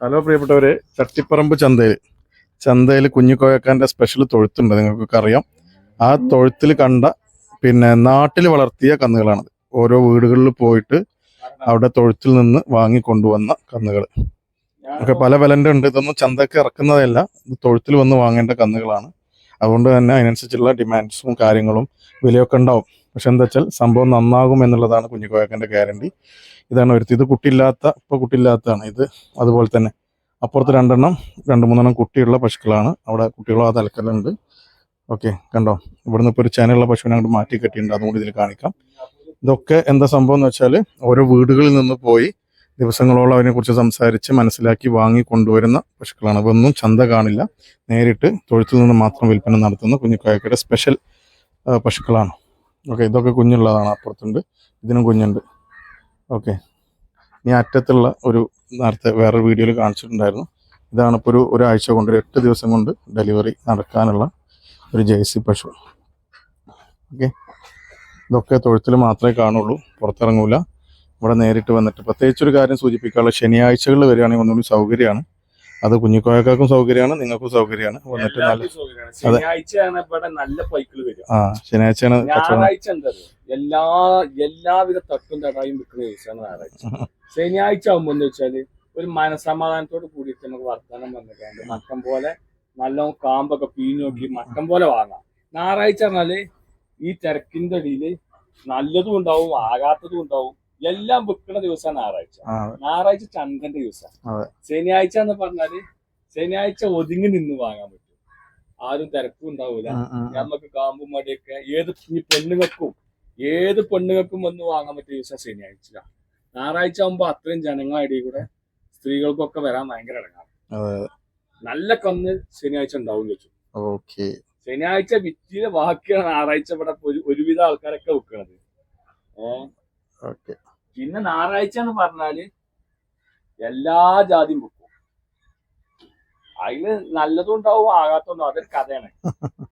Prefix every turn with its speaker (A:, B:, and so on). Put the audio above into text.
A: Hello പ്രിയപ്പെട്ടവരെ ചട്ടിപ്പറമ്പ് ചന്തയിൽ ചന്തയിൽ കുഞ്ഞിക്കോയക്കാന്റെ സ്പെഷ്യൽ തൊഴുത്തുണ്ട് നിങ്ങൾക്കൊക്കെ അറിയാം. ആ തൊഴുത്തിൽ കണ്ട പിന്നെ നാട്ടിൽ വളർത്തിയ കന്നുകളാണത് ഓരോ വീടുകളിൽ പോയിട്ട് അവിടെ തൊഴുത്തിൽ നിന്ന് വാങ്ങി കൊണ്ടുവന്ന കന്നുകൾ. ഒക്കെ പല വിലന്റെ ഉണ്ട് ഇതൊന്നും ചന്തക്ക് ഇറക്കുന്നതല്ല. ഇത് തൊഴുത്തിൽ വന്ന് വാങ്ങേണ്ട കന്നുകളാണ്. അതുകൊണ്ട് തന്നെ അതിനനുസരിച്ചുള്ള ഡിമാൻഡ്സും കാര്യങ്ങളും വിലയൊക്കെ ഉണ്ടാവും. പക്ഷെ എന്താ വെച്ചാൽ സംഭവം നന്നാകും എന്നുള്ളതാണ് കുഞ്ഞിക്കോയക്കന്റെ ഗ്യാരണ്ടി. ഇതാണ് ഒരുത്തി ഇത് കുട്ടിയില്ലാത്ത ഇപ്പോൾ കുട്ടിയില്ലാത്തതാണ് ഇത്. അതുപോലെ തന്നെ അപ്പുറത്ത് രണ്ടെണ്ണം രണ്ട് മൂന്നെണ്ണം കുട്ടിയുള്ള പശുക്കളാണ്. അവിടെ കുട്ടികളും ആ തലക്കലുണ്ട് ഓക്കെ കണ്ടോ? ഇവിടുന്ന് ഇപ്പോൾ ഒരു ചാനലുള്ള പശുവിനെ അങ്ങോട്ട് മാറ്റി കെട്ടിയിട്ടുണ്ട്. അതുകൊണ്ട് ഇതിൽ കാണിക്കാം. ഇതൊക്കെ എന്താ സംഭവം എന്ന് വെച്ചാൽ ഓരോ വീടുകളിൽ നിന്ന് പോയി ദിവസങ്ങളോളം അതിനെക്കുറിച്ച് സംസാരിച്ച് മനസ്സിലാക്കി വാങ്ങി കൊണ്ടുവരുന്ന പശുക്കളാണ്. ഇതൊന്നും ചന്ത കാണില്ല. നേരിട്ട് തൊഴുത്തിൽ നിന്ന് മാത്രം വിൽപ്പന നടത്തുന്ന കുഞ്ഞിക്കായക്കയുടെ സ്പെഷ്യൽ പശുക്കളാണ്. ഓക്കെ ഇതൊക്കെ കുഞ്ഞുള്ളതാണ് അപ്പുറത്തുണ്ട്. ഇതിനും കുഞ്ഞുണ്ട്. ഓക്കെ ഇനി അറ്റത്തുള്ള ഒരു നേരത്തെ വേറൊരു വീഡിയോയിൽ കാണിച്ചിട്ടുണ്ടായിരുന്നു. ഇതാണ് ഇപ്പോൾ ഒരു ഒരാഴ്ച കൊണ്ട് ഒരു എട്ട് ദിവസം കൊണ്ട് ഡെലിവറി നടക്കാനുള്ള ഒരു ജേഴ്സി പശു. ഓക്കെ ഇതൊക്കെ തൊഴുത്തിൽ മാത്രമേ കാണുള്ളൂ. പുറത്തിറങ്ങൂല. ഇവിടെ നേരിട്ട് വന്നിട്ട് പ്രത്യേകിച്ചൊരു കാര്യം സൂചിപ്പിക്കാനുള്ള ശനിയാഴ്ചകളിൽ വരികയാണെങ്കിൽ ഒന്നുകൂടി സൗകര്യമാണ്. അത് കുഞ്ഞിക്കോയക്കാർക്കും സൗകര്യമാണ് നിങ്ങൾക്കും സൗകര്യമാണ്. വന്നിട്ട് നല്ല.
B: ശനിയാഴ്ചയാണ് ഇവിടെ നല്ല പൈക്കിൾ വരിക.
A: ആ ശനിയാഴ്ചയാണ്
B: ഞായറാഴ്ച എല്ലാ എല്ലാവിധ തട്ടും തടായും വിൽക്കുന്ന ദിവസമാണ് ഞായറാഴ്ച. ശനിയാഴ്ച ആകുമ്പോ എന്ന് വെച്ചാൽ ഒരു മനസമാധാനത്തോട് കൂടിയിട്ട് നമുക്ക് വർത്തമാനം വന്നിട്ടുണ്ട് മക്കം പോലെ നല്ല കാമ്പൊക്കെ പീഞ്ഞു നോക്കി മക്കം പോലെ വാങ്ങാം. ഞായറാഴ്ച പറഞ്ഞാൽ ഈ തിരക്കിന്റെ ഇടയിൽ നല്ലതും ഉണ്ടാവും ആകാത്തതും ഉണ്ടാവും. എല്ലാം വിൽക്കുന്ന ദിവസമാണ് ഞായറാഴ്ച. ഞായറാഴ്ച ചന്തന്റെ
A: ദിവസമാണ്.
B: ശനിയാഴ്ച എന്ന് പറഞ്ഞാൽ ശനിയാഴ്ച ഒതുങ്ങി നിന്ന് വാങ്ങാൻ പറ്റും. ആരും തിരക്കും ഉണ്ടാവൂല.
A: നമ്മക്ക്.
B: നമുക്ക് കാമ്പും മടിയൊക്കെ ഏത് ഇനി പെണ്ണുങ്ങൾക്കും ഏത് പെണ്ണുങ്ങൾക്കും വന്ന് വാങ്ങാൻ പറ്റിയ ദിവസം ശനിയാഴ്ച. ഞായറാഴ്ച ആകുമ്പോ അത്രയും ജനങ്ങളുടെ കൂടെ സ്ത്രീകൾക്കൊക്കെ വരാൻ ഭയങ്കര ഇടങ്ങാറ്. നല്ല കന്ന് ശനിയാഴ്ച ഉണ്ടാവും വെച്ചു.
A: ഓക്കെ.
B: ശനിയാഴ്ച വിറ്റിയിലെ ബാക്കിയാണ് ഞായറാഴ്ച ഇവിടെ ഒരു- ഒരുവിധ ആൾക്കാരൊക്കെ വെക്കണത്. ഏഹ്
A: ഓക്കെ.
B: പിന്നെ ഞായറാഴ്ച എന്ന് പറഞ്ഞാൽ എല്ലാ ജാതിയും വെക്കും. അതിൽ നല്ലതും ഉണ്ടാവും ആകാത്തതും അതൊരു കഥയാണ്.